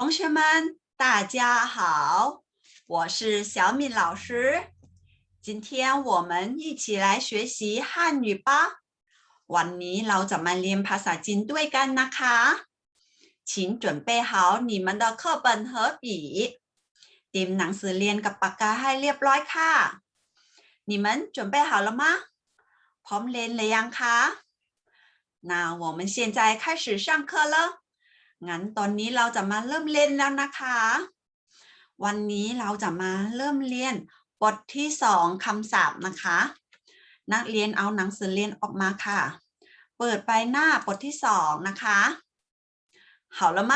同学们，大家好，我是小敏老师。今天我们一起来学习汉语吧。วันนี้เราจะมาเรียนภาษาจีนด้วยกันนะคะ请准备好你们的课本和笔เตรียมหนังสือเรียนกับปากกาให้เรียบร้อยค่ะ你们准备好了吗พร้อมเรียนหรือยังคะ那我们现在开始上课了 งั้นตอนนี้เราจะมาเริ่มเรียนแล้วนะคะ วันนี้เราจะมาเริ่มเรียนบทที่สองคำศัพท์นะคะ นักเรียนเอาหนังสือเรียนออกมาค่ะ เปิดไปหน้าบทที่สองนะคะ好了吗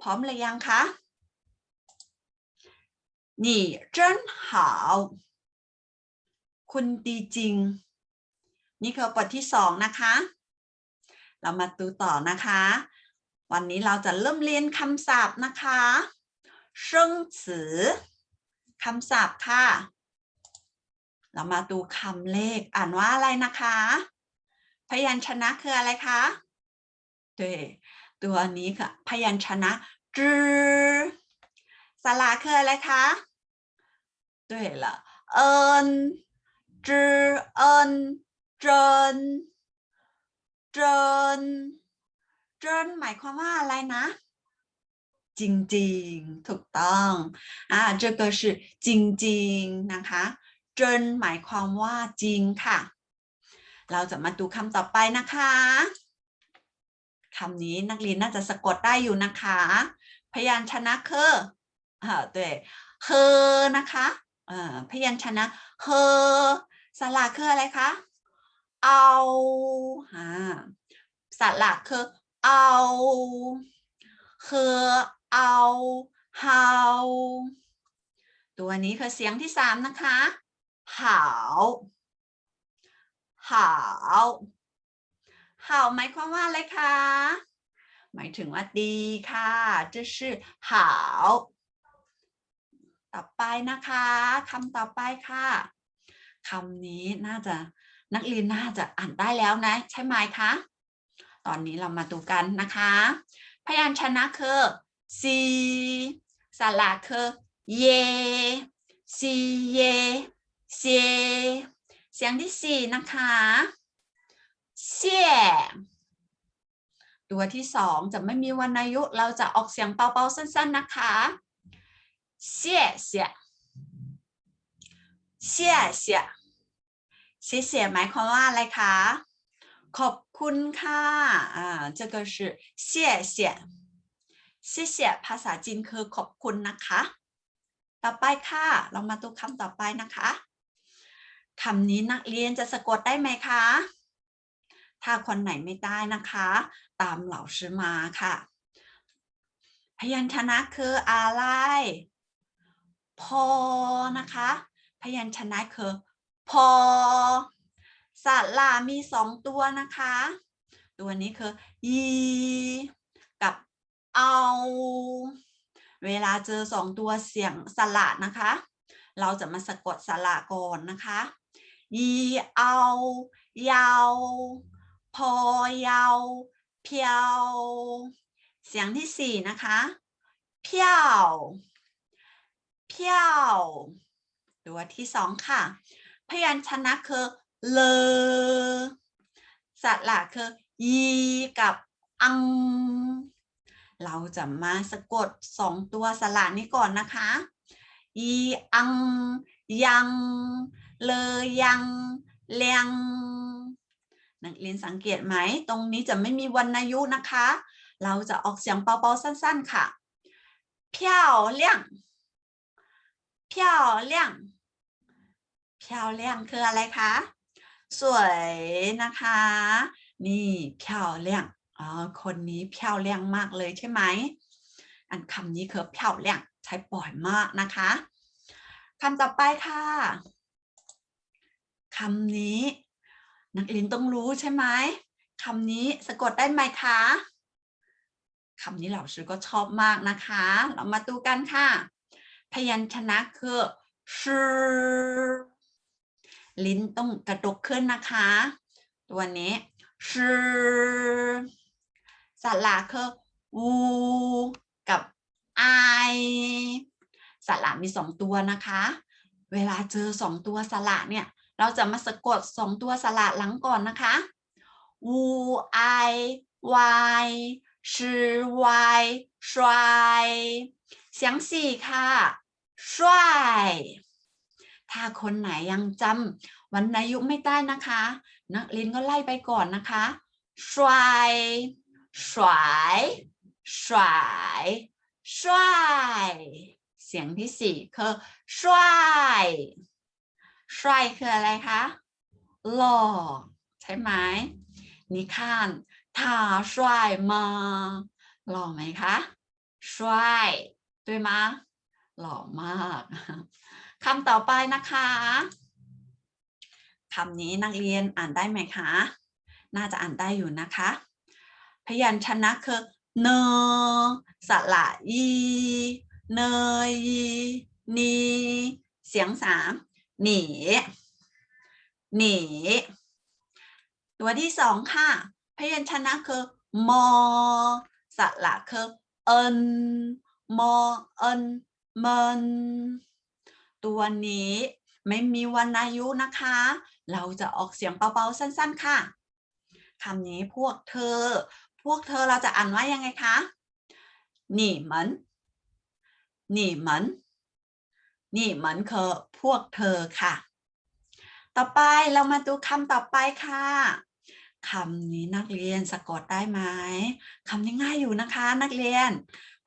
พร้อมหรือยังคะ你真好คุณดีจริง นี่คือบทที่สองนะคะ เรามาดูต่อนะคะ วันนี้เราจะเริ่มเรียนคำศัพท์นะคะเชิงสือคำศัพท์ค่ะ เรามาดูคำเลขอ่านว่าอะไรนะคะ พยัญชนะคืออะไรคะเดตัวนี้ค่ะ พยัญชนะจือสระคืออะไรคะ对了เอินจือเอิญเจนเจน เจนหมายความว่าอะไรนะ จริงๆ ถูกต้องอ่า这个是จริงๆนะคะเจนหมายความว่าจริงค่ะ เราจะมาดูคำต่อไปนะคะคำนี้นักเรียนน่าจะสะกดได้อยู่นะคะ พยัญชนะคืออ่า对เฮอนะคะเอ่อพยัญชนะเฮอสระคืออะไรคะ เอาอ่าสระคือ เอาคือเอาเฮาตัวนี้คือเสียงที่สามนะคะหาวหาวหาหมายความว่าอะไรคะ หมายถึงว่าดีค่ะ这是หาต่อไปนะคะคำต่อไปค่ะคำนี้น่าจะนักเรียนน่าจะอ่านได้แล้วนะ ใช่ไหมคะ ตอนนี้เรามาดูกันนะคะ พยัญชนะคือซีสระคือเยซีเยเซเสียงที่สี่นะคะเสี่ยตัวที่สองจะไม่มีวรรณยุกต์เราจะออกเสียงเบาๆสั้นๆนะคะเสียเสี่ยเสี่ยเสี่ยเสี่ยเสี่ยหมายความว่าอะไรคะ ขอบคุณค่ะอ่า这个是谢谢谢谢ภาษาจีนคือขอบคุณนะคะ ต่อไปค่ะ เรามาดูคำต่อไปนะคะคำนี้นักเรียนจะสะกดได้ไหมคะ ถ้าคนไหนไม่ได้นะคะ ตามเหล่าชื่อมาค่ะ พยัญชนะคืออะไร พอนะคะ พยัญชนะคือพอ สระมีสองตัวนะคะ ตัวนี้คือยีกับเอา เวลาเจอสองตัวเสียงสระนะคะ เราจะมาสะกดสระก่อนนะคะยีเอายาวพอยาวเพียวเสียงที่สี่นะคะเพียวเพียวตัวที่สองค่ะ พยัญชนะคือ เลอสระคือยีกับอัง เราจะมาสะกดสองตัวสระนี้ก่อนนะคะยีอัง ยัง เลยังเลียงนักเรียนสังเกตไหม ตรงนี้จะไม่มีวรรณยุนะคะ เราจะออกเสียงเบาๆสั้นๆค่ะเพียวเลี่ยงเพียวเลี่ยงเพียวเลี่ยงคืออะไรคะ สวยนะคะ นี่เพีวเลี่ยงอ๋อคนนี้เพีวเลี่ยงมากเลยใช่ไหม อันคำนี้คือเพีวเลี่ยงใช้บ่อยมากนะคะคำต่อไปค่ะคำนี้ นักเรียนต้องรู้ใช่ไหมคำนี้สะกดได้ไหมคะคำนี้เหล่าชื่อก็ชอบมากนะคะ เรามาดูกันค่ะ พยัญชนะคือชอ ลิ้นต้องกระดกขึ้นนะคะ ตัวนี้ชื่อสระคือวูกับ I สระมีสองตัวนะคะ เวลาเจอสองตัวสระเนี่ย เราจะมาสะกดสองตัวสระหลังก่อนนะคะวูไอวายชื่อวายชวยเสียงสี่ค่ะชวย ถ้าคนไหนยังจำวันรณยุกไม่ได้นะคะ นักเรียนก็ไล่ไปก่อนนะคะสวยสวยสวยสวยเสียงที่สี่คือสวยสวยคืออะไรคะหล่อใช่ไหมนี่ค่ะถาสวยมาหล่อไหมคะสวย对吗หล่อมากคำต่อไปนะคะคำนี้นักเรียนอ่านได้ไหมคะ น่าจะอ่านได้อยู่นะคะ พยัญชนะคือเนสระอีเนยนีเสียงสามหนีหนีตัวที่สองค่ะ พยัญชนะคือมอสระคือเอินมอเอินมัน ตัวนี้ไม่มีวรรณยุนะคะ เราจะออกเสียงเบาๆสั้นๆค่ะคำนี้พวกเธอ พวกเธอเราจะอ่านว่ายังไงคะหนี่เหมืนหนี่เหมืนหนี่เหมือนคือพวกเธอค่ะ ต่อไปเรามาดูคำต่อไปค่ะคำนี้นักเรียนสะกดได้ไหมคำนี้ง่ายอยู่นะคะ นักเรียน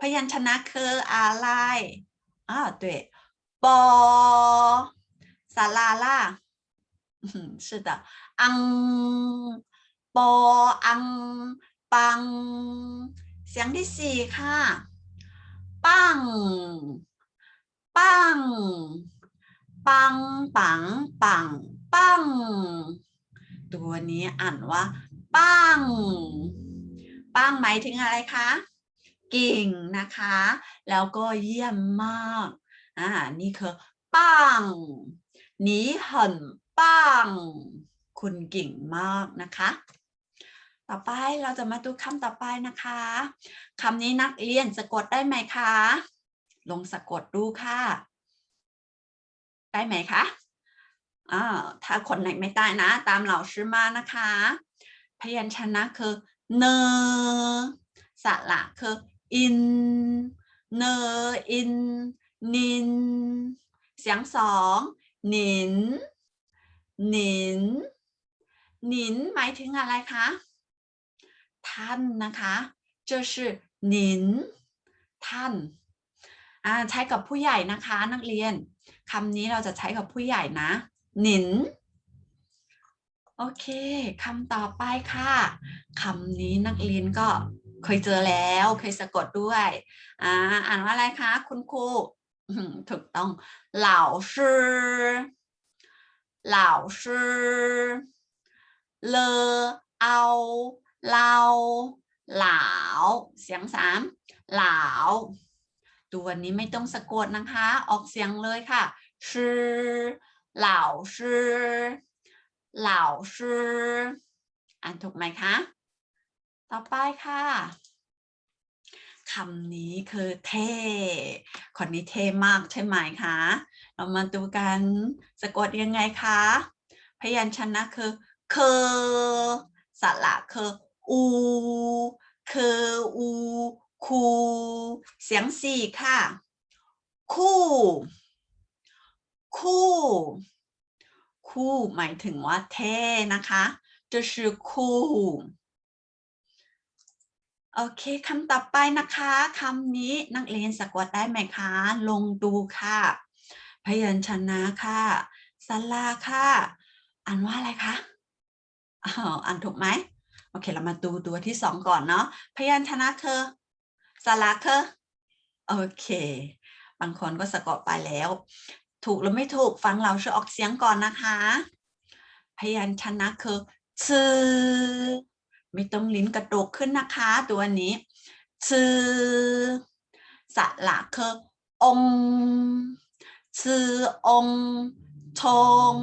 พยัญชนะคืออะไรอ้าว对 ปอสาลาล่าอืม是的อังปออัง ปัง เสียงที่สี่ค่ะ ปัง ปัง ปัง ปัง ปัง ปัง ตัวนี้อ่านว่า ปัง ปังหมายถึงอะไรคะ เก่งนะคะ แล้วก็เยี่ยมมาก อ่านี่คือปังหนีเหินปังคุณเก่งมากนะคะ ต่อไปเราจะมาดูคำต่อไปนะคะคำนี้นักเรียนสะกดได้ไหมคะลงสะกดดูค่ะ ได้ไหมคะอ่าถ้าคนไหนไม่ได้นะ ตามเหล่าชื่อมานะคะ พยัญชนะคือเนอสระคืออิน เนอิน นิน เสียงสองหนินหนินหนินหมายถึงอะไรคะ ท่านนะคะ就是หนินท่านใช้กับผู้ใหญ่นะคะนักเรียนคำนี้เราจะใช้กับผู้ใหญ่นะหนินโอเคคำต่อไปค่ะคำนี้นักเรียนก็เคยเจอแล้ว เคยสะกดด้วย อ่าอ่านว่าอะไรคะ คุณครู ถูกต้องเหล่าชื่อเหล่าชื่อเลอเอาเราหลาวเสียงสามหลาวตัวนี้ไม่ต้องสะกดนะคะ ออกเสียงเลยค่ะชื่อเหล่าชื่อเหล่าชื่ออ่านถูกไหมคะ ต่อไปค่ะ คำนี้คือเท่คนนี้เท่มากใช่ไหมคะ เรามาดูกันสะกดยังไงคะ พยัญชนะคือเคสระคืออูคืออูคูเสียงสี่ค่ะ คู่ คู่ คู่หมายถึงว่าเท่นะคะ这是คู่ โอเคคำต่อไปนะคะคำนี้นักเรียนสะกดได้ไหมคะ ลงดูค่ะ พยัญชนะค่ะสลาค่ะ อ่านว่าอะไรคะอ้าวอ่านถูกไหมโอเค เรามาดูตัวที่สองก่อนเนาะพยัญชนะคือสระคือโอเค บางคนก็สะกดไปแล้ว ถูกหรือไม่ถูกฟังเราช่วยออกเสียงก่อนนะคะ พยัญชนะคือชื่อ ไม่ต้องลิ้นกระดกขึ้นนะคะ ตัวนี้ชื่อสระคือองค์ชื่อองชง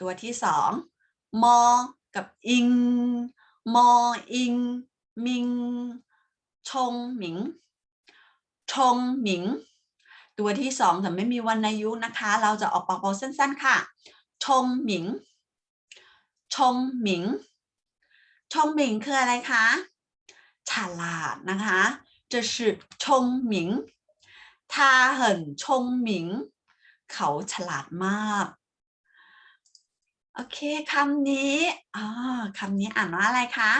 ตัวที่สองมอ กับอิง มออิง มิง ชงหมิง ชงหมิง ตัวที่สองแต่ไม่มีวรรณยุกต์นะคะ เราจะออกปากบอกสั้นๆค่ะ ชงหมิง ชงหมิง ชงหมิงคืออะไรคะ ฉลาดนะคะ这是聪明他很聪明เขาฉลาดมาก โอเคคำนี้อ่าคำนี้อ่านว่าอะไรคะ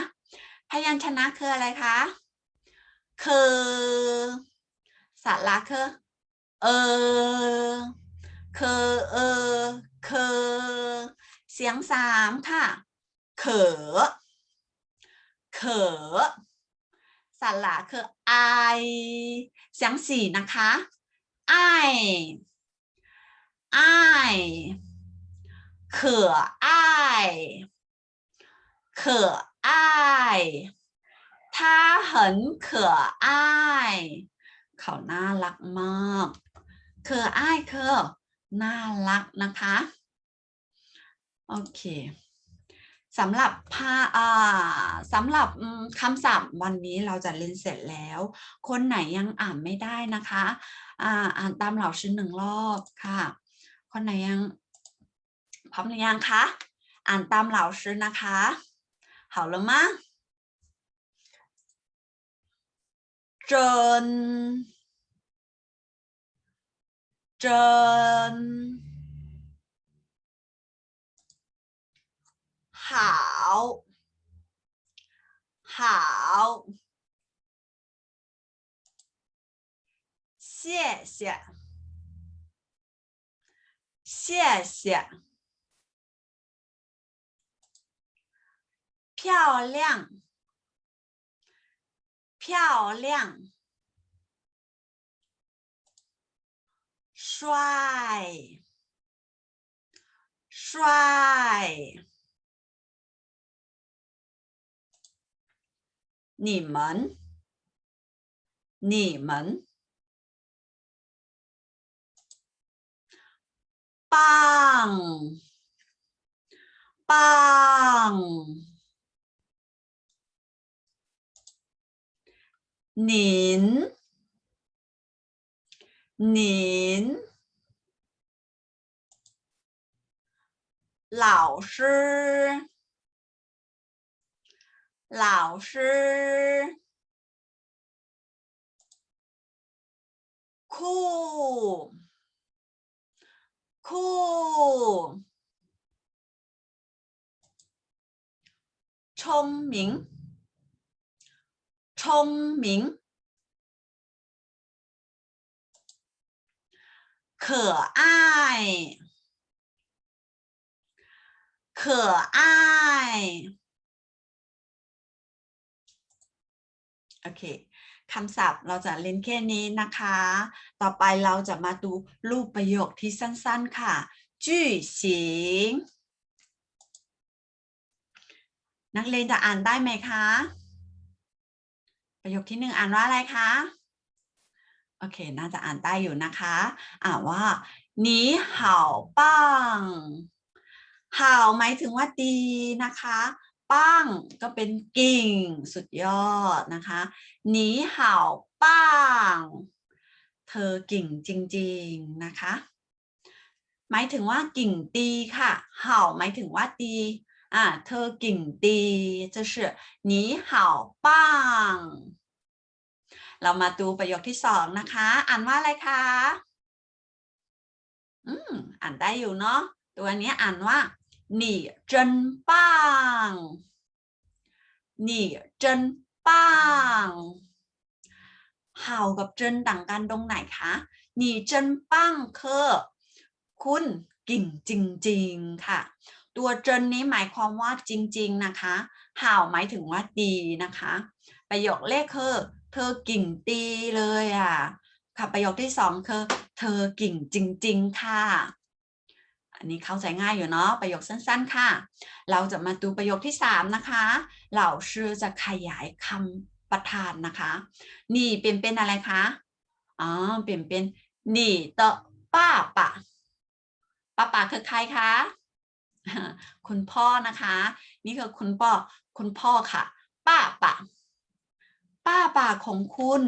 พยัญชนะคืออะไรคะ คือสระคือเออคือเออคือเสียงสามค่ะ เขอ เขอสระคือไอ เสียงสี่นะคะไอไอ可爱可爱他很可爱เขาน่ารักมาก可爱คือน่ารักนะคะ โอเค สำหรับพาอ่าสำหรับอืมคำศัพท์วันนี้เราจะเรียนเสร็จแล้ว คนไหนยังอ่านไม่ได้นะคะอ่าอ่านตามเหล่าชื่อหนึ่งรอบค่ะ คนไหนยังพร้อมหรือยังคะ อ่านตามเหล่าชื่อนะคะ好了吗真真 好好谢谢。谢谢。漂亮。漂亮。帅。帅。你们你们棒棒您您老师老师酷酷聪明聪明可爱可爱。 โอเคคำศัพท์เราจะเล่นแค่นี้นะคะ ต่อไปเราจะมาดูรูปประโยคที่สั้นๆค่ะจื้อสิงนักเรียนจะอ่านได้ไหมคะ ประโยคที่หนึ่งอ่านว่าอะไรคะ โอเค น่าจะอ่านได้อยู่นะคะ อ่านว่าหนีเห่าปังเห่าหมายถึงว่าดีนะคะ ปั้งก็เป็นกิ่งสุดยอดนะคะหนีเห่าป้าง เธอกิ่งจริง ๆนะคะ หมายถึงว่ากิ่งตีค่ะ เห่าหมายถึงว่าตีอ่าเธอกิ่งตีจะเชื่อหนีเห่าป้าง เรามาดูประโยคที่สองนะคะ อ่านว่าอะไรคะ อืม อ่านได้อยู่เนาะตัวนี้อ่านว่า 你真棒你真棒เห่ากับเจนต่างกันตรงไหนคะ你真棒คือคุณกิ่งจริง ๆ ค่ะ ตัวเจนนี้หมายความว่าจริง ๆ นะคะห่าวหมายถึงว่าดีนะคะ ประโยคแรกคือเธอกิ่งตีเลยอ่ะ ค่ะประโยคที่สองคือเธอกิ่งจริง ๆ ค่ะ อั นนี้เข้าใจง่ายอยู่เนาะประโยคสั้นๆค่ะ เราจะมาดูประโยคที่สามนะคะ เหล่าชื่อจะขยายคำประธานนะคะ นี่เปลี่ยนเป็นอะไรคะอ๋อเปลี่ยนเป็นนี่เตะป้าปะป้าปะคือใครคะคุณพ่อนะคะ นี่คือคุณพ่อคุณพ่อค่ะ ป้าปะป้าป่าของคุณ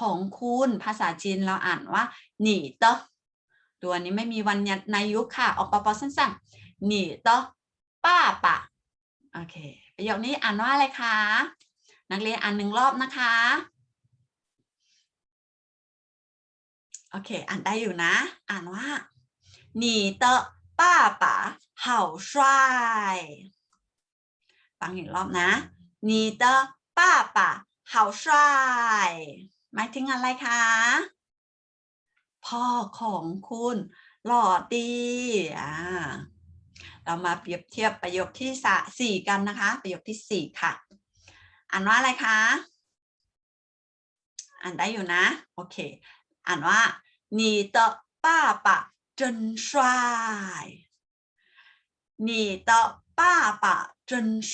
ของคุณภาษาจีนเราอ่านว่าหนีเตอ ตัวนี้ไม่มีวันยัดในยุคค่ะ ออกปอปอสั้นๆหนีเตอป้าป่าโอเค ประโยคนี้อ่านว่าอะไรคะ นักเรียนอ่านหนึ่งรอบนะคะ โอเค อ่านได้อยู่นะ อ่านว่า你的爸爸好帅ฟังอีกรอบนะ你的爸爸好帅หมายถึงอะไรคะ พ่อของคุณหล่อดีอ่าเรามาเปรียบเทียบประโยคที่สะสี่กันนะคะ ประโยคที่สี่ค่ะ อ่านว่าอะไรคะ อ่านได้อยู่นะ โอเค อ่านว่า你的爸爸真帅你的爸爸真帅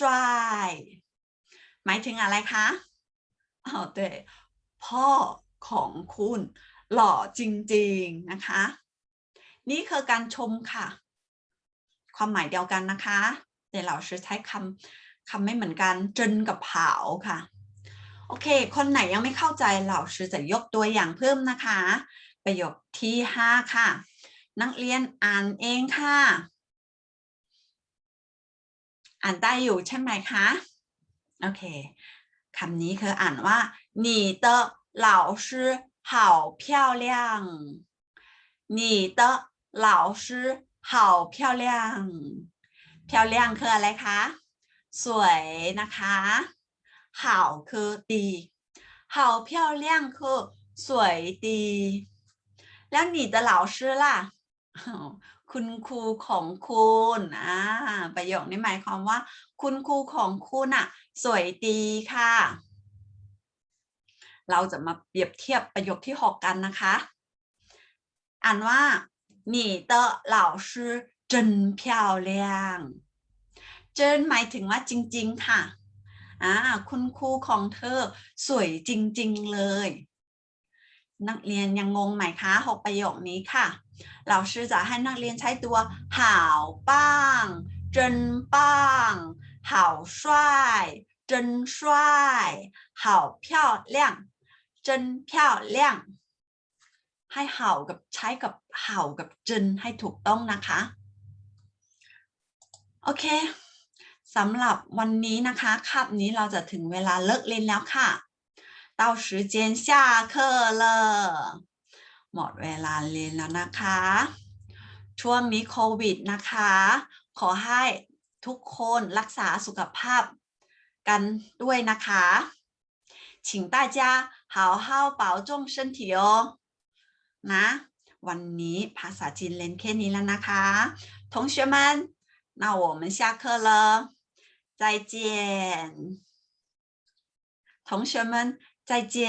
หมายถึงอะไรคะอ๋อ对พ่อของคุณ หล่อจริงๆนะคะ นี่คือการชมค่ะ ความหมายเดียวกันนะคะแต่เราใช้คำคำไม่เหมือนกันจนกับเผาค่ะ โอเค คนไหนยังไม่เข้าใจเราจะยกตัวอย่างเพิ่มนะคะ ประโยคที่ห้าค่ะ นักเรียนอ่านเองค่ะ อ่านได้อยู่ใช่ไหมคะ โอเค คำนี้คืออ่านว่า你的老师 好漂亮你的老师好漂亮漂亮คืออะไรคะ สวยนะคะ好คือดี好漂亮คือสวยดี แล้ว你的老师ล่ะ คุณครูของคุณอ่าประโยคนี้หมายความว่า คุณครูของคุณอ่ะ สวยดีค่ะ เราจะมาเปรียบเทียบประโยคที่ 6 กันนะคะ อ่านว่า你的老师真漂亮เจินหมายถึงว่าจริง ๆ ค่ะ อ่า คุณครูของเธอสวยจริง ๆ เลย นักเรียนยังงงไหมคะหกประโยคนี้ค่ะ老师จะให้นักเรียนใช้ตัว好棒真棒好帅真帅好漂亮 จนเพียวเลี่ยงให้เห่ากับใช้กับเห่ากับจนให้ถูกต้องนะคะ โอเคสำหรับวันนี้นะคะคาบนี้เราจะถึงเวลาเลิกเรียนแล้วค่ะ到时间下课了หมดเวลาเรียนแล้วนะคะ ช่วงนี้โควิดนะคะ ขอให้ทุกคนรักษาสุขภาพกันด้วยนะคะ 请大家好好保重身体哦นะ วันนี้ภาษาจีนเล่นแค่นี้แล้วนะคะ同学们那我们下课了再见同学们再见